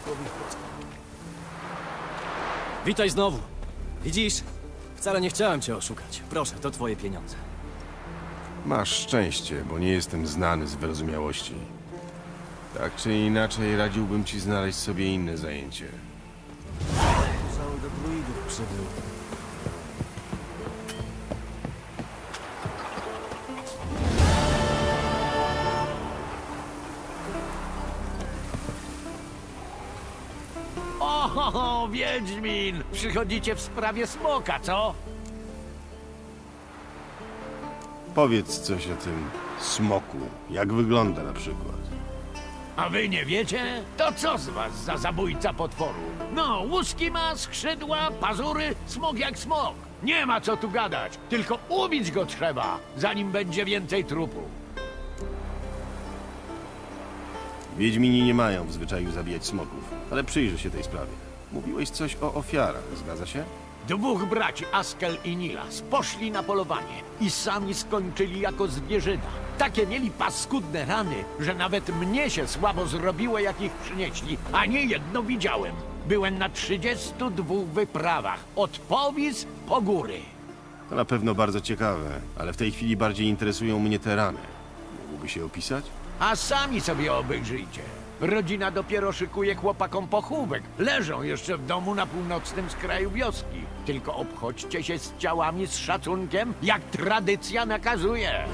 Kockę. Witaj znowu. Widzisz? Wcale nie chciałem cię oszukać. Proszę, to twoje pieniądze. Masz szczęście, bo nie jestem znany z wyrozumiałości. Tak czy inaczej, radziłbym ci znaleźć sobie inne zajęcie. Cały do druidów przybył. O, Wiedźmin! Przychodzicie w sprawie smoka, co? Powiedz coś o tym smoku. Jak wygląda na przykład? A wy nie wiecie? To co z was za zabójca potworu? No, łuski ma, skrzydła, pazury, smok jak smok. Nie ma co tu gadać, tylko ubić go trzeba, zanim będzie więcej trupu. Wiedźmini nie mają w zwyczaju zabijać smoków, ale przyjrzę się tej sprawie. Mówiłeś coś o ofiarach, zgadza się? Dwóch braci, Askel i Nilas, poszli na polowanie i sami skończyli jako zwierzyna. Takie mieli paskudne rany, że nawet mnie się słabo zrobiło, jak ich przynieśli, a nie jedno widziałem. Byłem na 32 wyprawach, od Powis po góry. To na pewno bardzo ciekawe, ale w tej chwili bardziej interesują mnie te rany. Mógłby się opisać? A sami sobie obejrzyjcie. Rodzina dopiero szykuje chłopakom pochówek. Leżą jeszcze w domu na północnym skraju wioski. Tylko obchodźcie się z ciałami z szacunkiem, jak tradycja nakazuje.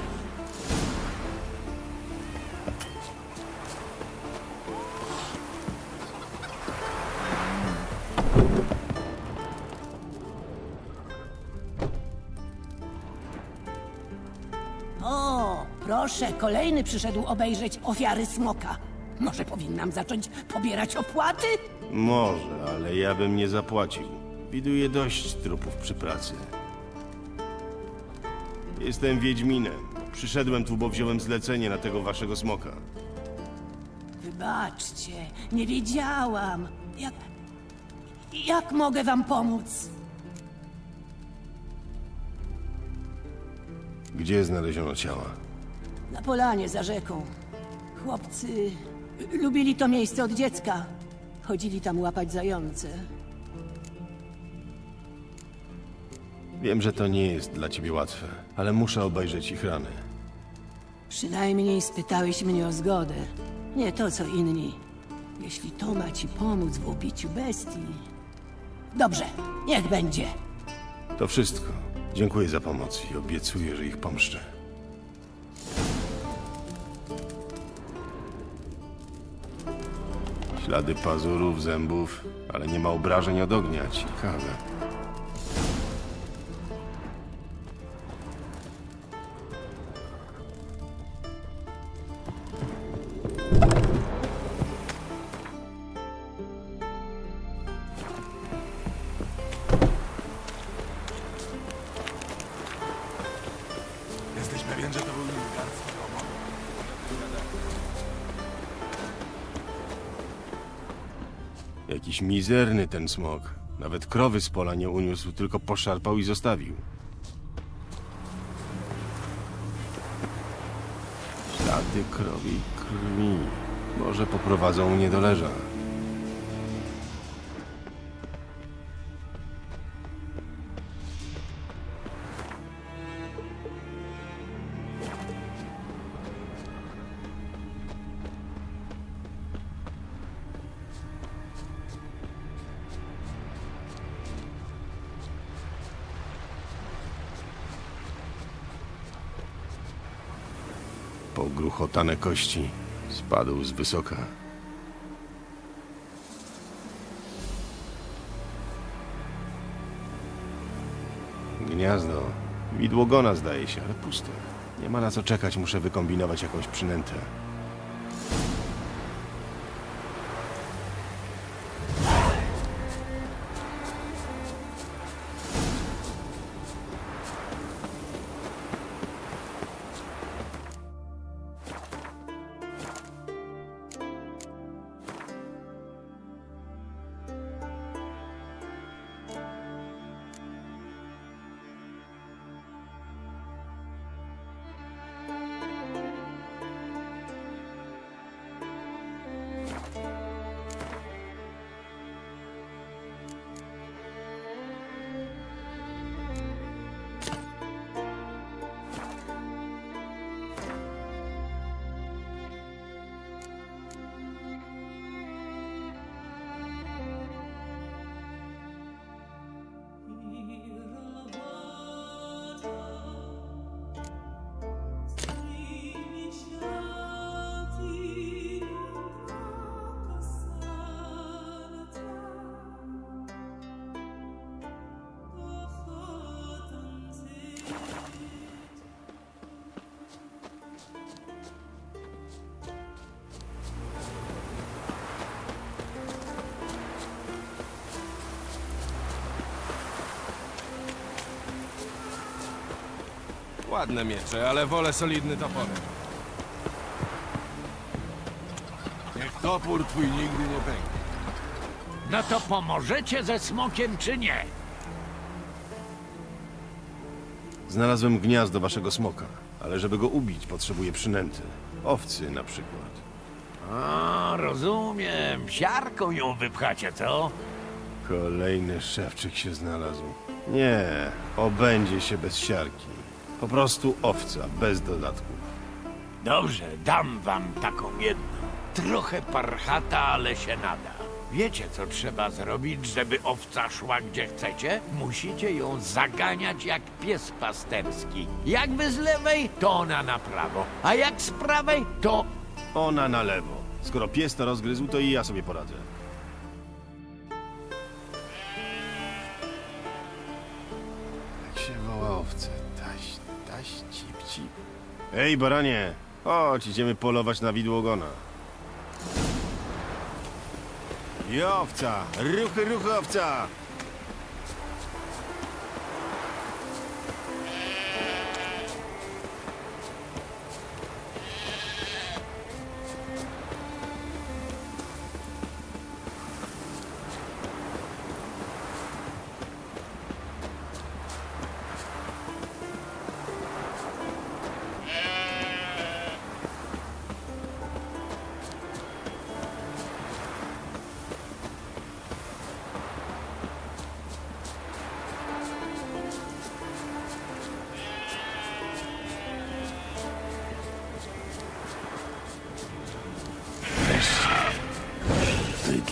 O, proszę, kolejny przyszedł obejrzeć ofiary smoka. Może powinnam zacząć pobierać opłaty? Może, ale ja bym nie zapłacił. Widuję dość trupów przy pracy. Jestem Wiedźminem. Przyszedłem tu, bo wziąłem zlecenie na tego waszego smoka. Wybaczcie, nie wiedziałam. Jak. Jak mogę wam pomóc? Gdzie znaleziono ciała? Na polanie za rzeką. Chłopcy lubili to miejsce od dziecka. Chodzili tam łapać zające. Wiem, że to nie jest dla ciebie łatwe, ale muszę obejrzeć ich rany. Przynajmniej spytałeś mnie o zgodę. Nie to, co inni. Jeśli to ma ci pomóc w ubiciu bestii. Dobrze, niech będzie. To wszystko. Dziękuję za pomoc i obiecuję, że ich pomszczę. Ślady pazurów, zębów, ale nie ma obrażeń od ognia. Ciekawe. Jakiś mizerny ten smok. Nawet krowy z pola nie uniósł, tylko poszarpał i zostawił. Ślady krowi krwi. Może poprowadzą mnie do leża. Pogruchotane kości. Spadł z wysoka. Gniazdo. Widłogona zdaje się, ale puste. Nie ma na co czekać, muszę wykombinować jakąś przynętę. Ładne miecze, ale wolę solidny toporek. Niech topór twój nigdy nie pęknie. No to pomożecie ze smokiem czy nie? Znalazłem gniazdo waszego smoka, ale żeby go ubić, potrzebuję przynęty. Owcy na przykład. A, rozumiem. Siarką ją wypchacie, co? Kolejny szewczyk się znalazł. Nie, obędzie się bez siarki. Po prostu owca, bez dodatków. Dobrze, dam wam taką jedną. Trochę parchata, ale się nada. Wiecie, co trzeba zrobić, żeby owca szła gdzie chcecie? Musicie ją zaganiać jak pies pasterski. Jakby z lewej, to ona na prawo, a jak z prawej, to... Ona na lewo. Skoro pies to rozgryzł, to i ja sobie poradzę. Ej, baranie! Chodź, idziemy polować na widłogona. I owca! Ruchy, ruchy, owca!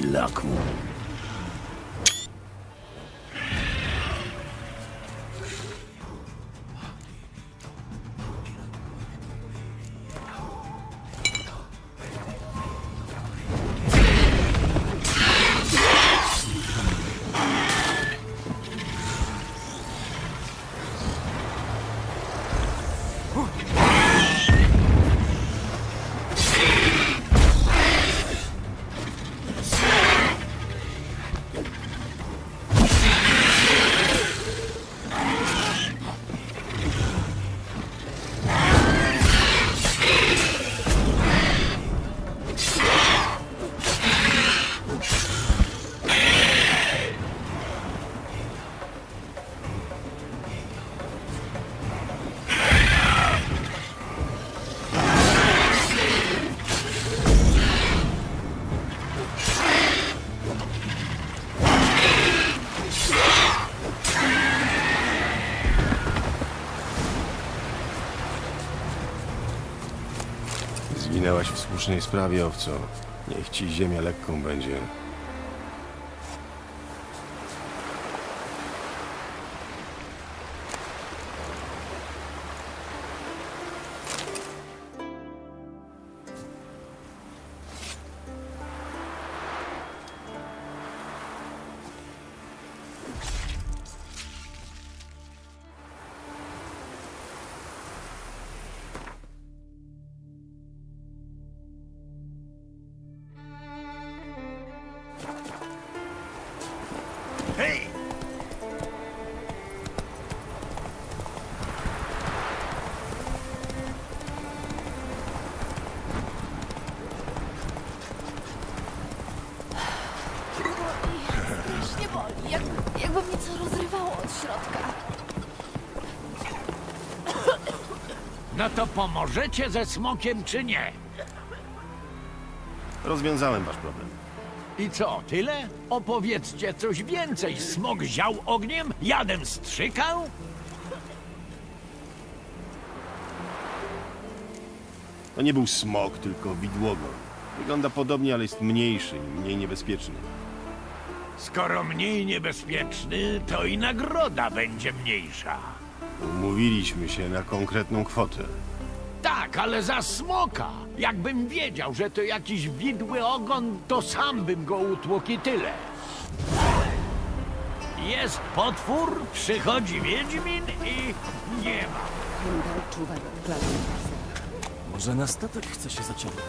luck. Słusznej sprawie, owco. Niech ci ziemia lekką będzie. Jakby mnie co rozrywało od środka. No to pomożecie ze smokiem czy nie? Rozwiązałem wasz problem. I co, tyle? Opowiedzcie coś więcej. Smok ział ogniem? Jadem strzykał? To nie był smok, tylko widłogon. Wygląda podobnie, ale jest mniejszy i mniej niebezpieczny. Skoro mniej niebezpieczny, to i nagroda będzie mniejsza. Umówiliśmy się na konkretną kwotę. Tak, ale za smoka. Jakbym wiedział, że to jakiś widły ogon, to sam bym go utłukł i tyle. Jest potwór, przychodzi Wiedźmin i nie ma. Czuwa nad. Może na statek chce się zaciągnąć.